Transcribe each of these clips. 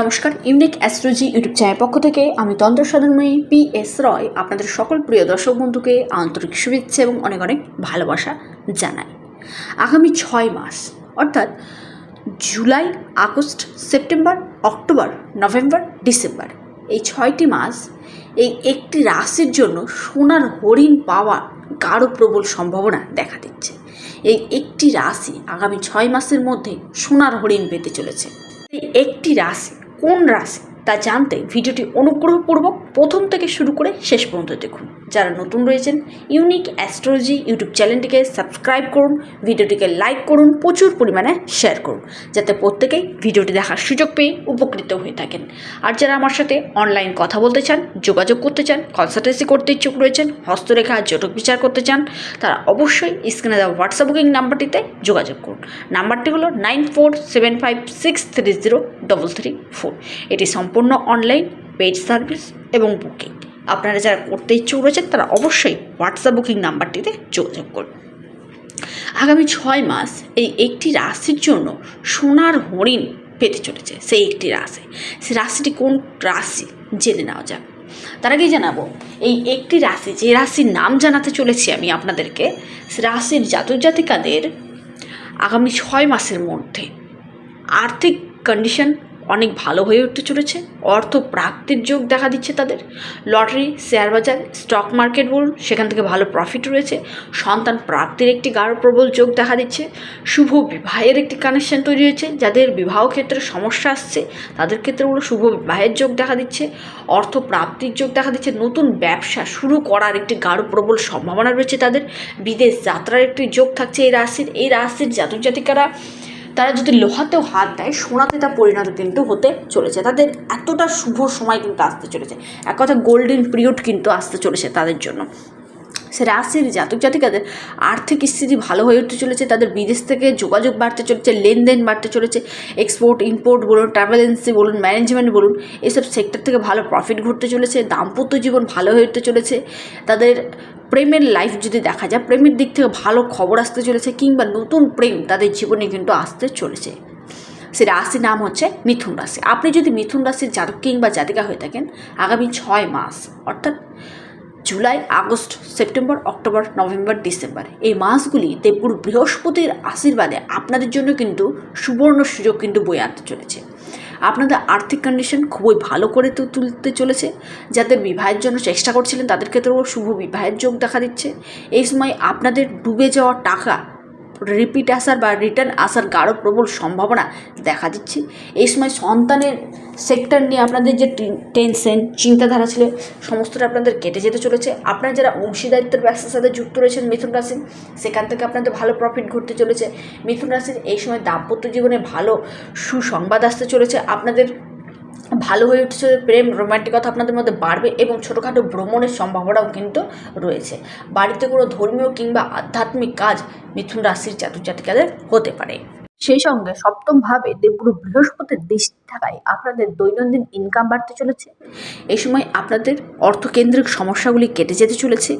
নমস্কার, unique astrology YouTube channel পক্ষ থেকে আমি তন্ত্র সাধনময়ী পি এস রয় আপনাদের সকল প্রিয় দর্শক বন্ধুকে আন্তরিক শুভেচ্ছা এবং অনেক অনেক ভালোবাসা জানাই। আগামী ছয় মাস, অর্থাৎ July, August, September, October, November, December, এই ছয়টি মাস এই একটি রাশির জন্য সোনার হরিণ পাওয়ার গাঢ় প্রবল সম্ভাবনা দেখা দিচ্ছে। এই একটি রাশি আগামী ছয় মাসের মধ্যে সোনার হরিণ পেতে চলেছে। একটি রাশি কোন রাশি তা জানতে ভিডিওটি অনুগ্রহপূর্বক প্রথম থেকে শুরু করে শেষ পর্যন্ত দেখুন। যারা নতুন রয়েছেন ইউনিক অ্যাস্ট্রোলজি ইউটিউব চ্যানেলটিকে সাবস্ক্রাইব করুন ভিডিওটিকে লাইক করুন, প্রচুর পরিমাণে শেয়ার করুন, যাতে প্রত্যেকেই ভিডিওটি দেখার সুযোগ পেয়ে উপকৃত হয়ে থাকেন। আর যারা আমার সাথে অনলাইন কথা বলতে চান, যোগাযোগ করতে চান কনসালটেন্সি করতে ইচ্ছুক রয়েছেন, হস্তরেখা, জটক বিচার করতে চান, তারা অবশ্যই স্ক্রিনে দেওয়া হোয়াটসঅ্যাপ বুকিং নাম্বারটিতে যোগাযোগ করুন। নাম্বারটি হলো nine four seven five six three zero double three four এটি সম্পূর্ণ অনলাইন পেজ সার্ভিস এবং বুকিং আপনারা যারা করতে ইচ্ছুক রয়েছেন, তারা অবশ্যই হোয়াটসঅ্যাপ বুকিং নাম্বারটিতে যোগাযোগ করুন। আগামী ছয় মাস এই একটি রাশির জন্য সোনার হরিণ পেতে চলেছে, সেই একটি রাশি। সেই রাশিটি কোন রাশি? জেনে নেওয়া যাক। তার আগেই জানাব, এই একটি রাশি, যে রাশির নাম জানাতে চলেছি আমি আপনাদেরকে, সে রাশির জাতক জাতিকাদের আগামী ছয় মাসের মধ্যে আর্থিক কন্ডিশন অনেক ভালো হয়ে উঠতে চলেছে। অর্থ প্রাপ্তির যোগ দেখা দিচ্ছে তাদের। লটারি, শেয়ার বাজার, স্টক মার্কেট বলুন, সেখান থেকে ভালো প্রফিট রয়েছে। সন্তান প্রাপ্তির একটি গাঢ় প্রবল যোগ দেখা দিচ্ছে। শুভ বিবাহের একটি কানেকশন তৈরি হয়েছে। যাদের বিবাহ ক্ষেত্রে সমস্যা আসছে, তাদের ক্ষেত্রে ওগুলো শুভ বিবাহের যোগ দেখা দিচ্ছে। অর্থ প্রাপ্তির যোগ দেখা দিচ্ছে। নতুন ব্যবসা শুরু করার একটি গাঢ় প্রবল সম্ভাবনা রয়েছে তাদের। বিদেশ যাত্রার একটি যোগ থাকছে এই রাশির। এই রাশির জাতক জাতিকারা তারা যদি লোহাতেও হাত দেয়, সোনাতে তা পরিণত কিন্তু হতে চলেছে। তাদের এতটা শুভ সময় কিন্তু আসতে চলেছে। এক কথা গোল্ডেন পিরিয়ড কিন্তু আসতে চলেছে তাদের জন্য। রাশির জাতক জাতিকাদের আর্থিক স্থিতি ভালো হয়ে উঠতে চলেছে, তাদের বিদেশ থেকে যোগাযোগ বাড়তে চলেছে, লেনদেন বাড়তে চলেছে এক্সপোর্ট ইম্পোর্ট বলুন ট্রাভেল এজেন্সি বলুন ম্যানেজমেন্ট বলুন, এসব সেক্টর থেকে ভালো প্রফিট ঘটতে চলেছে, দাম্পত্য জীবন ভালো হয়ে উঠতে চলেছে, তাদের প্রেমের লাইফ যদি দেখা যায়, প্রেমের দিক থেকে ভালো খবর আসতে চলেছে কিংবা নতুন প্রেম তাদের জীবনে কিন্তু আসতে চলেছে। সে রাশির নাম হচ্ছে মিথুন রাশি। আপনি যদি মিথুন রাশির জাতক কিংবা জাতিকা হয়ে থাকেন, আগামী ছয় মাস, অর্থাৎ July, August, September, October, November, December. এই মাসগুলি দেবগুরু বৃহস্পতির আশীর্বাদে আপনাদের জন্য কিন্তু সুবর্ণ সুযোগ কিন্তু বয়ে আনতে চলেছে। আপনাদের আর্থিক কন্ডিশন খুবই ভালো করে তুলতে চলেছে। যাদের বিবাহের জন্য চেষ্টা করছিলেন, তাদের ক্ষেত্রেও শুভ বিবাহের যোগ দেখা দিচ্ছে। এই সময় আপনাদের ডুবে যাওয়া টাকা রিপিট আসার বা রিটার্ন আসার গাঢ় প্রবল সম্ভাবনা দেখা দিচ্ছে। এই সময় সন্তানের সেক্টর নিয়ে আপনাদের যে টেন- টেনশন চিন্তাধারা ছিল, সমস্তটা আপনাদের কেটে যেতে চলেছে। আপনারা যারা অংশীদারিত্বের ব্যবসার সাথে যুক্ত রয়েছেন মিথুন রাশি সেখান থেকে আপনাদের ভালো প্রফিট ঘটতে চলেছে। মিথুন রাশির এই সময় দাম্পত্য জীবনে ভালো সুসংবাদ আসতে চলেছে। আপনাদের ভালো হয়ে উঠছে প্রেম, রোমান্টিকতা আপনাদের মধ্যে বাড়বে এবং ছোটোখাটো ভ্রমণের সম্ভাবনাও কিন্তু রয়েছে। বাড়িতে কোনো ধর্মীয় কিংবা আধ্যাত্মিক কাজ মিথুন রাশির জাতক জাতিকাদের হতে পারে। সেই সঙ্গে সপ্তমভাবে দেবগুরু বৃহস্পতির দৃষ্টি থাকায় আপনাদের দৈনন্দিন ইনকাম বাড়তে চলেছে। এই সময় আপনাদের অর্থকেন্দ্রিক সমস্যাগুলি কেটে যেতে চলেছে।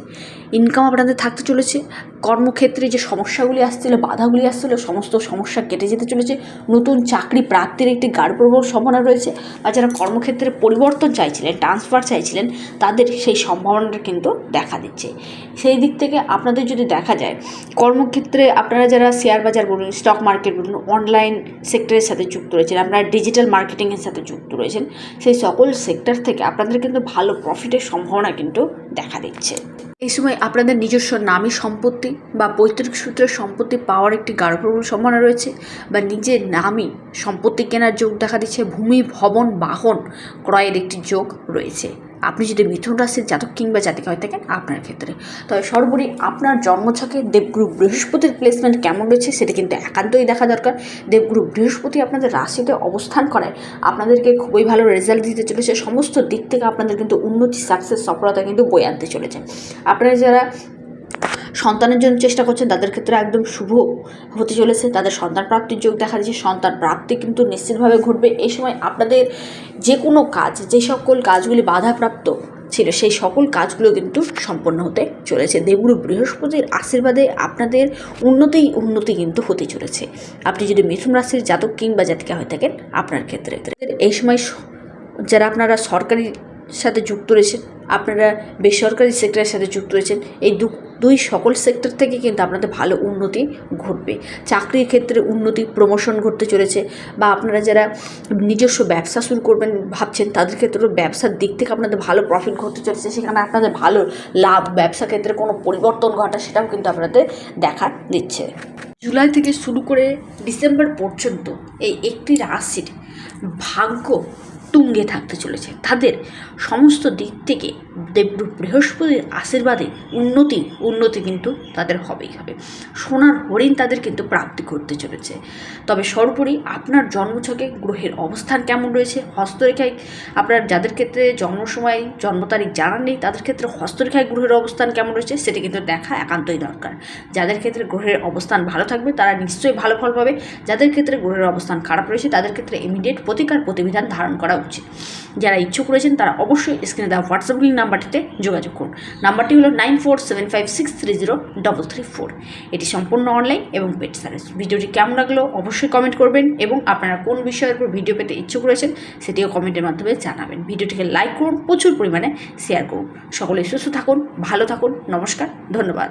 ইনকাম আপনাদের থাকতে চলেছে। কর্মক্ষেত্রে যে সমস্যাগুলি আসছিল, বাধাগুলি আসছিল, সমস্ত সমস্যা কেটে যেতে চলেছে। নতুন চাকরি প্রাপ্তির একটি গাঢ় প্রবল সম্ভাবনা রয়েছে। আর যারা কর্মক্ষেত্রে পরিবর্তন চাইছিলেন ট্রান্সফার চাইছিলেন, তাদের সেই সম্ভাবনাটা কিন্তু দেখা দিচ্ছে। সেই দিক থেকে আপনাদের যদি দেখা যায়, কর্মক্ষেত্রে আপনারা যারা শেয়ার বাজার বলুন স্টক মার্কেট বলুন অনলাইন সেক্টরের সাথে যুক্ত রয়েছেন আপনারা ডিজিটাল মার্কেটিংয়ের সাথে যুক্ত রয়েছেন, সেই সকল সেক্টর থেকে আপনাদের কিন্তু ভালো প্রফিটের সম্ভাবনা কিন্তু দেখা দিচ্ছে। এই সময় আপনাদের নিজস্ব নামী সম্পত্তি বা পৈতৃক সূত্রের সম্পত্তি পাওয়ার একটি গাঢ়প্রবল সম্ভাবনা রয়েছে বা নিজের নামই সম্পত্তি কেনার যোগ দেখা দিচ্ছে, ভূমি, ভবন, বাহন ক্রয়ের একটি যোগ রয়েছে। আপনি যদি মিথুন রাশির জাতক কিংবা জাতিকা হয়ে থাকেন, আপনার ক্ষেত্রে। তবে সর্বোপরি আপনার জন্মছকে দেবগুরু বৃহস্পতির প্লেসমেন্ট কেমন রয়েছে সেটা কিন্তু একান্তই দেখা দরকার। দেবগুরু বৃহস্পতি আপনাদের রাশিতে অবস্থান করায় আপনাদেরকে খুবই ভালো রেজাল্ট দিতে চলেছে। সমস্ত দিক থেকে আপনাদের কিন্তু উন্নতি সাকসেস সফলতা কিন্তু বয়ে আনতে চলেছে। আপনারা যারা সন্তানের জন্য চেষ্টা করছেন, তাদের ক্ষেত্রে একদম শুভ হতে চলেছে। তাদের সন্তান প্রাপ্তির যোগ দেখা যাচ্ছে সন্তান প্রাপ্তি কিন্তু নিশ্চিতভাবে ঘটবে। এই সময় আপনাদের যে কোনো কাজ, যে সকল কাজগুলি বাধাপ্রাপ্ত ছিল, সেই সকল কাজগুলো কিন্তু সম্পন্ন হতে চলেছে। দেবগুরু বৃহস্পতির আশীর্বাদে আপনাদের উন্নতি উন্নতি কিন্তু হতে চলেছে। আপনি যদি মিথুন রাশির জাতক কিংবা জাতিকা হয়ে থাকেন, আপনার ক্ষেত্রে। এই সময় যারা আপনারা সরকারি সাথে যুক্ত রয়েছেন আপনারা বেসরকারি সেক্টরের সাথে যুক্ত রয়েছেন, এই দু, দুই সকল সেক্টর থেকে কিন্তু আপনাদের ভালো উন্নতি ঘটবে। চাকরির ক্ষেত্রে উন্নতি প্রমোশন ঘটতে চলেছে বা আপনারা যারা নিজস্ব ব্যবসা শুরু করবেন ভাবছেন, তাদের ক্ষেত্রেও ব্যবসার দিক থেকে আপনাদের ভালো প্রফিট ঘটতে চলেছে। সেখানে আপনাদের ভালো লাভ, ব্যবসা ক্ষেত্রে কোনো পরিবর্তন ঘটা সেটাও কিন্তু আপনাদের দেখা দিচ্ছে। জুলাই থেকে শুরু করে ডিসেম্বর পর্যন্ত এই একটি রাশির ভাগ্য তুঙ্গে থাকতে চলেছে। তাদের সমস্ত দিক থেকে দেবগুরু বৃহস্পতির আশীর্বাদে উন্নতি উন্নতি কিন্তু তাদের হবেই হবে। সোনার হরিণ তাদের কিন্তু প্রাপ্তি করতে চলেছে। তবে সর্বোপরি আপনার জন্মছকে গ্রহের অবস্থান কেমন রয়েছে? হস্তরেখায় আপনার যাদের ক্ষেত্রে জন্ম সময় জন্ম তারিখ জানা নেই, তাদের ক্ষেত্রে হস্তরেখায় গ্রহের অবস্থান কেমন রয়েছে সেটা কিন্তু দেখা একান্তই দরকার। যাদের ক্ষেত্রে গ্রহের অবস্থান ভালো থাকবে, তারা নিশ্চয়ই ভালো ফল পাবে। যাদের ক্ষেত্রে গ্রহের অবস্থান খারাপ রয়েছে, তাদের ক্ষেত্রে ইমিডিয়েট প্রতিকার প্রতিবিধান ধারণ করা উচিত। যারা ইচ্ছুক রয়েছেন, তারা অবশ্যই স্ক্রিনে দেওয়া হোয়াটসঅ্যাপ লিঙ্ক নাম্বারটিতে যোগাযোগ করুন। নাম্বারটি হলো nine four seven five six three zero double three four. এটি সম্পূর্ণ অনলাইন এবং পেড সার্ভিস। ভিডিওটি কেমন লাগল অবশ্যই কমেন্ট করবেন এবং আপনারা কোন বিষয়ের উপর ভিডিও পেতে ইচ্ছুক রয়েছেন সেটিও কমেন্টের মাধ্যমে জানাবেন। ভিডিওটিকে লাইক করুন, প্রচুর পরিমাণে শেয়ার করুন। সকলেই সুস্থ থাকুন, ভালো থাকুন, নমস্কার, ধন্যবাদ।